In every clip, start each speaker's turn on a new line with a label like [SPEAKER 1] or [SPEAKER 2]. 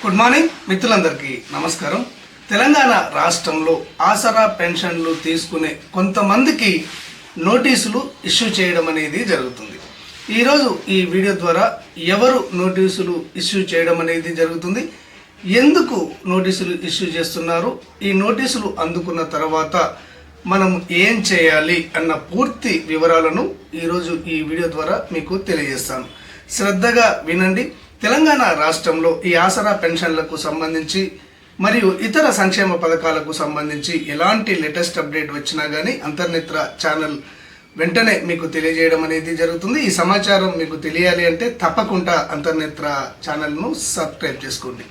[SPEAKER 1] Good morning మిత్రులందరికీ నమస్కారం. తెలంగాణ రాష్ట్రంలో ఆసరా పెన్షన్లు తీసుకునే కొంతమందికి నోటీసులు ఇష్యూ చేయడం అనేది జరుగుతుంది. ఈరోజు ఈ వీడియో ద్వారా ఎవరు నోటీసులు ఇష్యూ చేయడం అనేది జరుగుతుంది. ఎందుకు నోటీసులు ఇష్యూ చేస్తున్నారు? ఈ నోటీసులు అందుకున్న తర్వాత మనం ఏం చేయాలి అన్న పూర్తి వివరాలను ఈరోజు ఈ వీడియో ద్వారా మీకు తెలియజేస్తాను. శ్రద్ధగా వినండి. తెలంగాణ రాష్ట్రంలో ఈ ఆసరా పెన్షన్లకు సంబంధించి మరియు ఇతర సంక్షేమ పథకాలకు సంబంధించి ఎలాంటి లేటెస్ట్ అప్డేట్ వచ్చినా కానీ అంతర్నేత్ర ఛానల్ వెంటనే మీకు తెలియజేయడం అనేది జరుగుతుంది. ఈ సమాచారం మీకు తెలియాలి అంటే తప్పకుండా అంతర్నేత్ర ఛానల్ను సబ్స్క్రైబ్ చేసుకోండి.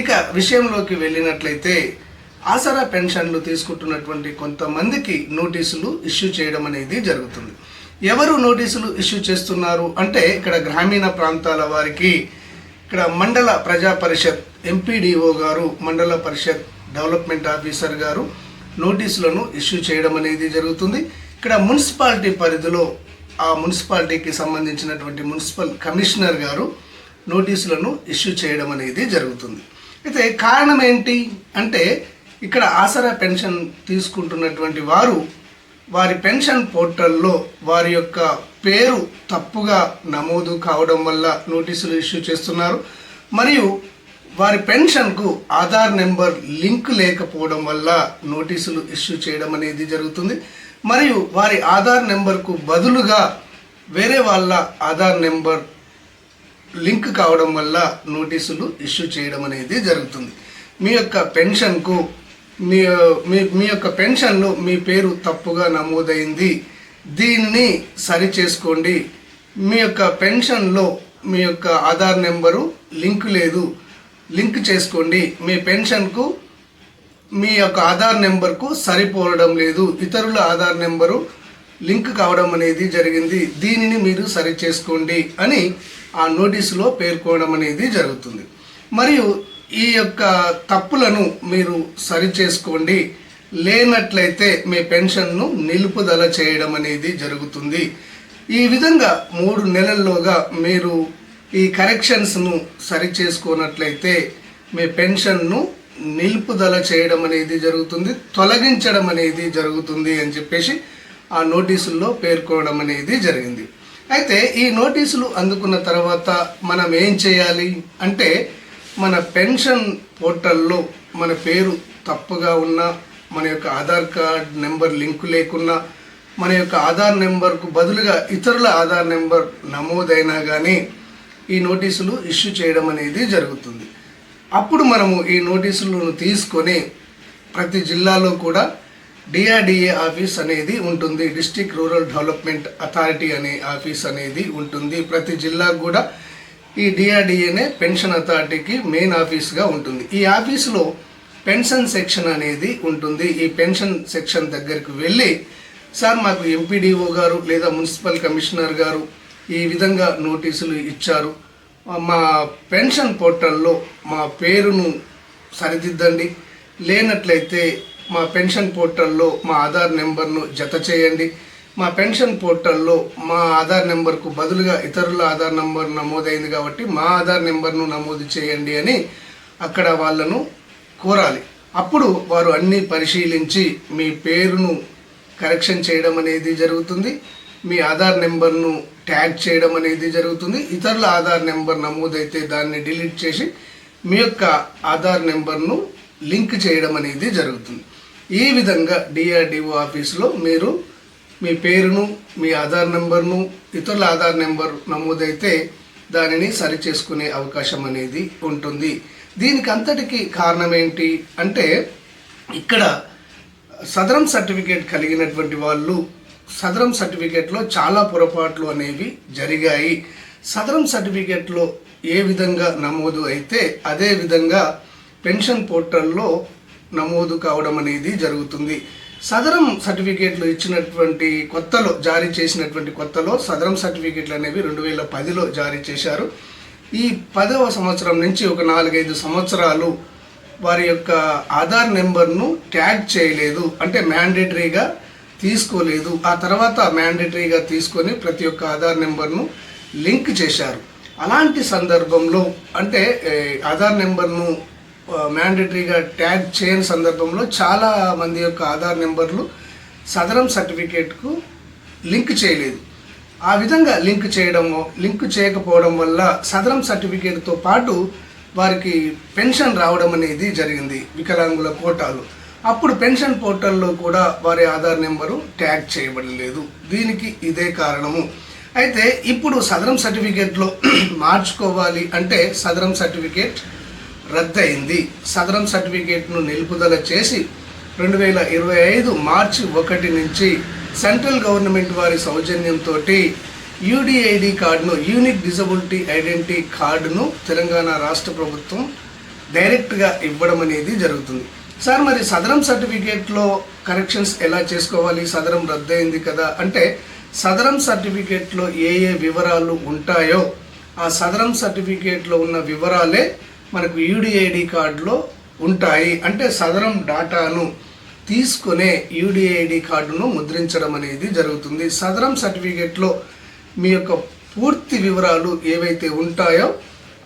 [SPEAKER 1] ఇక విషయంలోకి వెళ్ళినట్లయితే ఆసరా పెన్షన్లు తీసుకుంటున్నటువంటి కొంతమందికి నోటీసులు ఇష్యూ చేయడం అనేది జరుగుతుంది. ఎవరు నోటీసులు ఇష్యూ చేస్తున్నారు అంటే ఇక్కడ గ్రామీణ ప్రాంతాల వారికి ఇక్కడ మండల ప్రజా పరిషత్ ఎంపీడీఓ గారు మండల పరిషత్ డెవలప్మెంట్ ఆఫీసర్ గారు నోటీసులను ఇష్యూ చేయడం అనేది జరుగుతుంది. ఇక్కడ మున్సిపాలిటీ పరిధిలో ఆ మున్సిపాలిటీకి సంబంధించినటువంటి మున్సిపల్ కమిషనర్ గారు నోటీసులను ఇష్యూ చేయడం అనేది జరుగుతుంది. అయితే కారణం ఏంటి అంటే ఇక్కడ ఆసరా పెన్షన్ తీసుకుంటున్నటువంటి వారు వారి పెన్షన్ పోర్టల్లో వారి యొక్క పేరు తప్పుగా నమోదు కావడం వల్ల నోటీసులు ఇష్యూ చేస్తున్నారు. మరియు వారి పెన్షన్కు ఆధార్ నెంబర్ లింక్ లేకపోవడం వల్ల నోటీసులు ఇష్యూ చేయడం అనేది జరుగుతుంది. మరియు వారి ఆధార్ నెంబర్కు బదులుగా వేరే వాళ్ళ ఆధార్ నెంబర్ లింక్ కావడం వల్ల నోటీసులు ఇష్యూ చేయడం అనేది జరుగుతుంది. మీ యొక్క పెన్షన్కు మీ మీ మీ యొక్క పెన్షన్లో మీ పేరు తప్పుగా నమోదైంది. దీన్ని సరి చేసుకోండి. మీ యొక్క పెన్షన్లో మీ యొక్క ఆధార్ నెంబరు లింక్ లేదు. లింక్ చేసుకోండి. మీ పెన్షన్కు మీ యొక్క ఆధార్ నెంబర్కు సరిపోవడం లేదు. ఇతరుల ఆధార్ నెంబరు లింక్ కావడం అనేది జరిగింది. దీనిని మీరు సరి చేసుకోండి అని ఆ నోటీసులో పేర్కోవడం అనేది జరుగుతుంది. మరియు ఈ యొక్క తప్పులను మీరు సరి చేసుకోండి లేనట్లయితే మీ పెన్షన్ను నిలుపుదల చేయడం అనేది జరుగుతుంది. ఈ విధంగా మూడు నెలల్లోగా మీరు ఈ కరెక్షన్స్ను సరి చేసుకున్నట్లయితే మీ పెన్షన్ను నిలుపుదల చేయడం అనేది జరుగుతుంది. తొలగించడం అనేది జరుగుతుంది అని చెప్పేసి ఆ నోటీసుల్లో పేర్కోవడం అనేది జరిగింది. అయితే ఈ నోటీసులు అందుకున్న తర్వాత మనం ఏం చేయాలి? అంటే మన పెన్షన్ పోర్టల్లో మన పేరు తప్పుగా ఉన్నా మన యొక్క ఆధార్ కార్డ్ నెంబర్ లింక్ లేకున్నా మన యొక్క ఆధార్ నెంబర్కు బదులుగా ఇతరుల ఆధార్ నెంబర్ నమోదైనా కానీ ఈ నోటీసులు ఇష్యూ చేయడం అనేది జరుగుతుంది. అప్పుడు మనము ఈ నోటీసులను తీసుకొని ప్రతి జిల్లాలో కూడా డిఆర్డిఏ ఆఫీస్ అనేది ఉంటుంది. డిస్టిక్ రూరల్ డెవలప్మెంట్ అథారిటీ అనే ఆఫీస్ అనేది ఉంటుంది. ప్రతి జిల్లాకు కూడా ఈ డిఆర్డిఏనే పెన్షన్ అథారిటీకి మెయిన్ ఆఫీస్గా ఉంటుంది. ఈ ఆఫీసులో పెన్షన్ సెక్షన్ అనేది ఉంటుంది. ఈ పెన్షన్ సెక్షన్ దగ్గరికి వెళ్ళి సార్ మాకు ఎంపీడీఓ గారు లేదా మున్సిపల్ కమిషనర్ గారు ఈ విధంగా నోటీసులు ఇచ్చారు. మా పెన్షన్ పోర్టల్లో మా పేరును సరిదిద్దండి. లేనట్లయితే మా పెన్షన్ పోర్టల్లో మా ఆధార్ నెంబర్ను జత చేయండి. మా పెన్షన్ పోర్టల్లో మా ఆధార్ నెంబర్కు బదులుగా ఇతరుల ఆధార్ నెంబర్ నమోదైంది కాబట్టి మా ఆధార్ నెంబర్ను నమోదు చేయండి అని అక్కడ వాళ్ళను కోరాలి. అప్పుడు వారు అన్నీ పరిశీలించి మీ పేరును కరెక్షన్ చేయడం అనేది జరుగుతుంది మీ ఆధార్ నెంబర్ను ట్యాగ్ చేయడం అనేది జరుగుతుంది ఇతరుల ఆధార్ నెంబర్ నమోదైతే దాన్ని డిలీట్ చేసి మీ యొక్క ఆధార్ నెంబర్ను లింక్ చేయడం అనేది జరుగుతుంది. ఈ విధంగా డిఆర్డిఓ ఆఫీస్లో మీరు మీ పేరును మీ ఆధార్ నెంబర్ను ఇతరుల ఆధార్ నెంబర్ నమోదైతే దానిని సరి చేసుకునే అవకాశం అనేది ఉంటుంది. దీనికి అంతటికి కారణం ఏంటి అంటే ఇక్కడ సదరం సర్టిఫికేట్ కలిగినటువంటి వాళ్ళు సదరం సర్టిఫికేట్లో చాలా పొరపాట్లు అనేవి జరిగాయి. సదరం సర్టిఫికేట్లో ఏ విధంగా నమోదు అయితే అదే విధంగా పెన్షన్ పోర్టల్లో నమోదు కావడం అనేది జరుగుతుంది. సదరం సర్టిఫికేట్లు ఇచ్చినటువంటి కొత్తలో జారీ చేసినటువంటి కొత్తలో సదరం సర్టిఫికేట్లు అనేవి రెండు వేల పదిలో జారీ చేశారు. ఈ పదవ సంవత్సరం నుంచి ఒక నాలుగైదు సంవత్సరాలు వారి యొక్క ఆధార్ నెంబర్ను ట్యాగ్ చేయలేదు. అంటే మ్యాండేటరీగా తీసుకోలేదు. ఆ తర్వాత మ్యాండేటరీగా తీసుకొని ప్రతి ఒక్క ఆధార్ నెంబర్ను లింక్ చేశారు. అలాంటి సందర్భంలో అంటే ఆధార్ నెంబర్ను మ్యాండేటరీగా ట్యాగ్ చేయని సందర్భంలో చాలా మంది యొక్క ఆధార్ నెంబర్లు సదరం సర్టిఫికేట్కు లింక్ చేయలేదు. ఆ విధంగా లింక్ చేయడము లింక్ చేయకపోవడం వల్ల సదరం సర్టిఫికేట్తో పాటు వారికి పెన్షన్ రావడం అనేది జరిగింది వికలాంగుల కోటాలు. అప్పుడు పెన్షన్ పోర్టల్లో కూడా వారి ఆధార్ నెంబరు ట్యాగ్ చేయబడలేదు. దీనికి ఇదే కారణము. అయితే ఇప్పుడు సదరం సర్టిఫికేట్లో మార్చుకోవాలి అంటే సదరం సర్టిఫికేట్ రద్దయింది. సదరం సర్టిఫికేట్ను నిలుపుదల చేసి రెండు వేల ఇరవై ఐదు మార్చి ఒకటి నుంచి సెంట్రల్ గవర్నమెంట్ వారి సౌజన్యంతో యూడిఐడి కార్డును యూనిక్ డిజబిలిటీ ఐడెంటిటీ కార్డును తెలంగాణ రాష్ట్ర ప్రభుత్వం డైరెక్ట్గా ఇవ్వడం అనేది జరుగుతుంది. సార్ మరి సదరం సర్టిఫికేట్లో కరెక్షన్స్ ఎలా చేసుకోవాలి? సదరం రద్దయింది కదా అంటే సదరం సర్టిఫికేట్లో ఏ ఏ వివరాలు ఉంటాయో ఆ సదరం సర్టిఫికేట్లో ఉన్న వివరాలే మనకు యూడిఐడి కార్డులో ఉంటాయి. అంటే సదరం డాటాను తీసుకునే యూడిఐడి కార్డును ముద్రించడం అనేది జరుగుతుంది. సదరం సర్టిఫికేట్లో మీ యొక్క పూర్తి వివరాలు ఏవైతే ఉంటాయో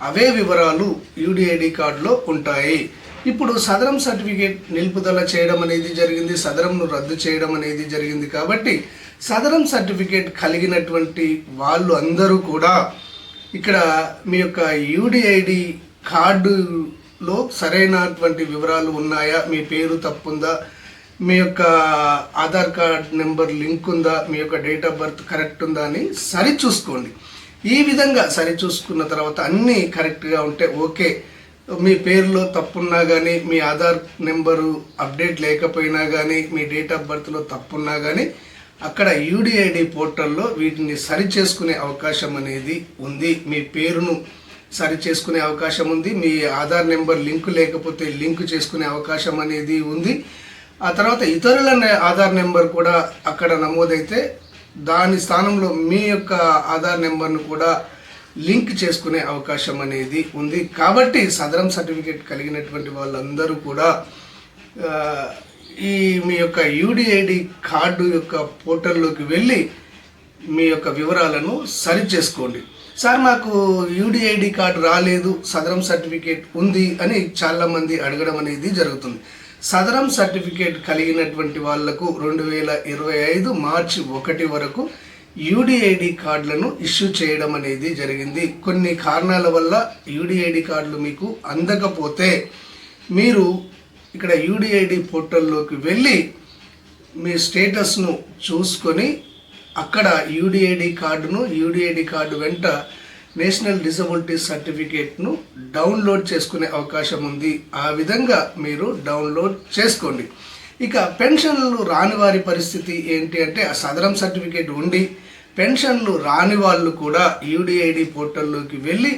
[SPEAKER 1] అవే వివరాలు యూడిఐడి కార్డులో ఉంటాయి. ఇప్పుడు సదరం సర్టిఫికేట్ నిలుపుదల చేయడం అనేది జరిగింది. సదరంను రద్దు చేయడం అనేది జరిగింది కాబట్టి సదరం సర్టిఫికేట్ కలిగినటువంటి వాళ్ళు అందరూ కూడా ఇక్కడ మీ యొక్క యూడిఐడి కార్డులో సరైనటువంటి వివరాలు ఉన్నాయా? మీ పేరు తప్పుందా? మీ యొక్క ఆధార్ కార్డ్ నెంబర్ లింక్ ఉందా మీ యొక్క డేట్ ఆఫ్ బర్త్ కరెక్ట్ ఉందా అని సరి చూసుకోండి ఈ విధంగా సరి చూసుకున్న తర్వాత అన్నీ కరెక్ట్గా ఉంటే ఓకే. మీ పేరులో తప్పున్నా కానీ మీ ఆధార్ నెంబరు అప్డేట్ లేకపోయినా కానీ మీ డేట్ ఆఫ్ బర్త్లో తప్పున్నా కానీ అక్కడ యూడిఐడి పోర్టల్లో వీటిని సరి చేసుకునే అవకాశం అనేది ఉంది. మీ పేరును సరి చేసుకునే అవకాశం ఉంది. మీ ఆధార్ నెంబర్ లింక్ లేకపోతే లింక్ చేసుకునే అవకాశం అనేది ఉంది. ఆ తర్వాత ఇతరుల ఆధార్ నెంబర్ కూడా అక్కడ నమోదైతే దాని స్థానంలో మీ యొక్క ఆధార్ నెంబర్ను కూడా లింక్ చేసుకునే అవకాశం అనేది ఉంది. కాబట్టి సదరం సర్టిఫికేట్ కలిగినటువంటి వాళ్ళందరూ కూడా ఈ మీ యొక్క యూడిఐడి కార్డు యొక్క పోర్టల్లోకి వెళ్ళి మీ యొక్క వివరాలను సరి చేసుకోండి. సార్ మాకు యూడిఐడి కార్డు రాలేదు సదరం సర్టిఫికేట్ ఉంది అని చాలామంది అడగడం అనేది జరుగుతుంది. సదరం సర్టిఫికేట్ కలిగినటువంటి వాళ్ళకు రెండు వేల ఇరవై ఐదు మార్చి ఒకటి వరకు యూడిఐడి కార్డులను ఇష్యూ చేయడం అనేది జరిగింది. కొన్ని కారణాల వల్ల యూడిఐడి కార్డులు మీకు అందకపోతే మీరు ఇక్కడ యూడిఐడి పోర్టల్లోకి వెళ్ళి మీ స్టేటస్ను చూసుకొని అక్కడ యూడిఐడి కార్డును యూడిఐడి కార్డు వెంట నేషనల్ డిసబిలిటీ సర్టిఫికేట్ను డౌన్లోడ్ చేసుకునే అవకాశం ఉంది. ఆ విధంగా మీరు డౌన్లోడ్ చేసుకోండి. ఇక పెన్షన్లు రాని వారి పరిస్థితి ఏంటి అంటే ఆ సదరం సర్టిఫికేట్ ఉండి పెన్షన్లు రాని వాళ్ళు కూడా యూడిఐడి పోర్టల్లోకి వెళ్ళి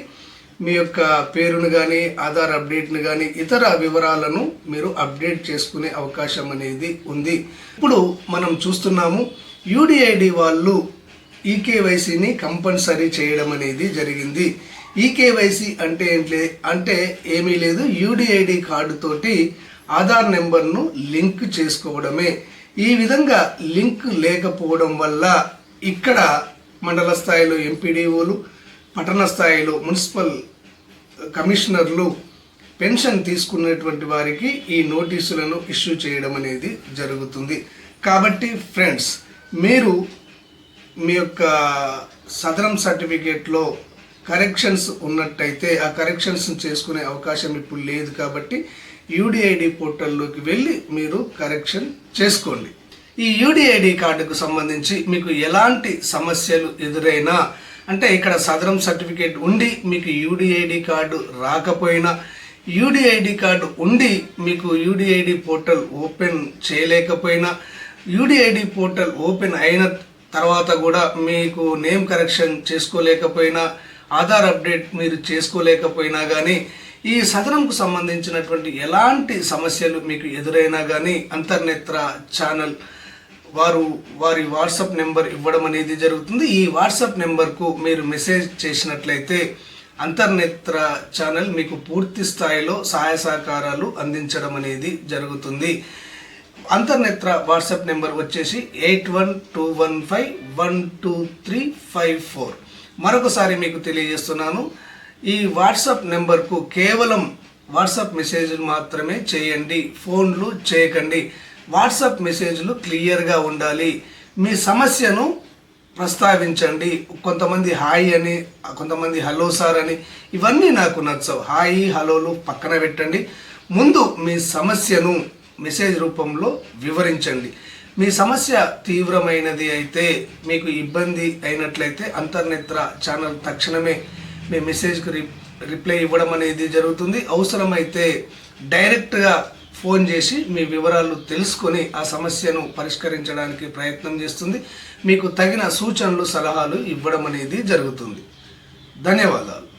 [SPEAKER 1] మీ యొక్క పేరును కానీ ఆధార్ అప్డేట్ను కానీ ఇతర వివరాలను మీరు అప్డేట్ చేసుకునే అవకాశం అనేది ఉంది. ఇప్పుడు మనం చూస్తున్నాము యూడిఐడి వాళ్ళు ఈకేవైసీని కంపల్సరీ చేయడం అనేది జరిగింది. ఈకేవైసీ అంటే ఏంటి? అంటే ఏమీ లేదు. యూడిఐడి కార్డుతోటి ఆధార్ నెంబర్ను లింక్ చేసుకోవడమే. ఈ విధంగా లింక్ లేకపోవడం వల్ల ఇక్కడ మండల స్థాయిలో ఎంపీడీఓలు పట్టణ స్థాయిలో మున్సిపల్ కమిషనర్లు పెన్షన్ తీసుకున్నటువంటి వారికి ఈ నోటీసులను ఇష్యూ చేయడం అనేది జరుగుతుంది. కాబట్టి ఫ్రెండ్స్ మీరు మీ యొక్క సదరం సర్టిఫికేట్లో కరెక్షన్స్ ఉన్నట్టయితే ఆ కరెక్షన్స్ చేసుకునే అవకాశం ఇప్పుడు లేదు కాబట్టి యూడిఐడి పోర్టల్లోకి వెళ్ళి మీరు కరెక్షన్ చేసుకోండి. ఈ యూడిఐడి కార్డుకు సంబంధించి మీకు ఎలాంటి సమస్యలు ఎదురైనా అంటే ఇక్కడ సదరం సర్టిఫికేట్ ఉండి మీకు యూడిఐడి కార్డు రాకపోయినా యూడిఐడి కార్డు ఉండి మీకు యూడిఐడి పోర్టల్ ఓపెన్ చేయలేకపోయినా యూడిఐడి పోర్టల్ ఓపెన్ అయిన తర్వాత కూడా మీకు నేమ్ కరెక్షన్ చేసుకోలేకపోయినా ఆధార్ అప్డేట్ మీరు చేసుకోలేకపోయినా కానీ ఈ సదనంకు సంబంధించినటువంటి ఎలాంటి సమస్యలు మీకు ఎదురైనా కానీ అంతర్నేత్ర ఛానల్ వారు వారి వాట్సాప్ నెంబర్ ఇవ్వడం అనేది జరుగుతుంది. ఈ వాట్సాప్ నెంబర్కు మీరు మెసేజ్ చేసినట్లయితే అంతర్నేత్ర ఛానల్ మీకు పూర్తి స్థాయిలో సహాయ సహకారాలు అందించడం అనేది జరుగుతుంది. అంతర్నేత్ర వాట్సాప్ నెంబర్ వచ్చేసి eight one two one five one two three five four. మరొకసారి మీకు తెలియజేస్తున్నాను ఈ వాట్సాప్ నెంబర్కు కేవలం వాట్సాప్ మెసేజ్లు మాత్రమే చేయండి ఫోన్లు చేయకండి. వాట్సాప్ మెసేజ్లు క్లియర్గా ఉండాలి. మీ సమస్యను ప్రస్తావించండి. కొంతమంది హాయ్ అని కొంతమంది హలో సార్ అని ఇవన్నీ నాకు నచ్చవు. హాయ్ హలోలు పక్కన పెట్టండి. ముందు మీ సమస్యను మెసేజ్ రూపంలో వివరించండి. మీ సమస్య తీవ్రమైనది అయితే మీకు ఇబ్బంది అయినట్లయితే అంతర్నేత్ర ఛానల్ తక్షణమే మీ మెసేజ్కి రి రిప్లై ఇవ్వడం అనేది జరుగుతుంది. అవసరమైతే డైరెక్ట్గా ఫోన్ చేసి మీ వివరాలు తెలుసుకొని ఆ సమస్యను పరిష్కరించడానికి ప్రయత్నం చేస్తుంది. మీకు తగిన సూచనలు సలహాలు ఇవ్వడం అనేది జరుగుతుంది. ధన్యవాదాలు.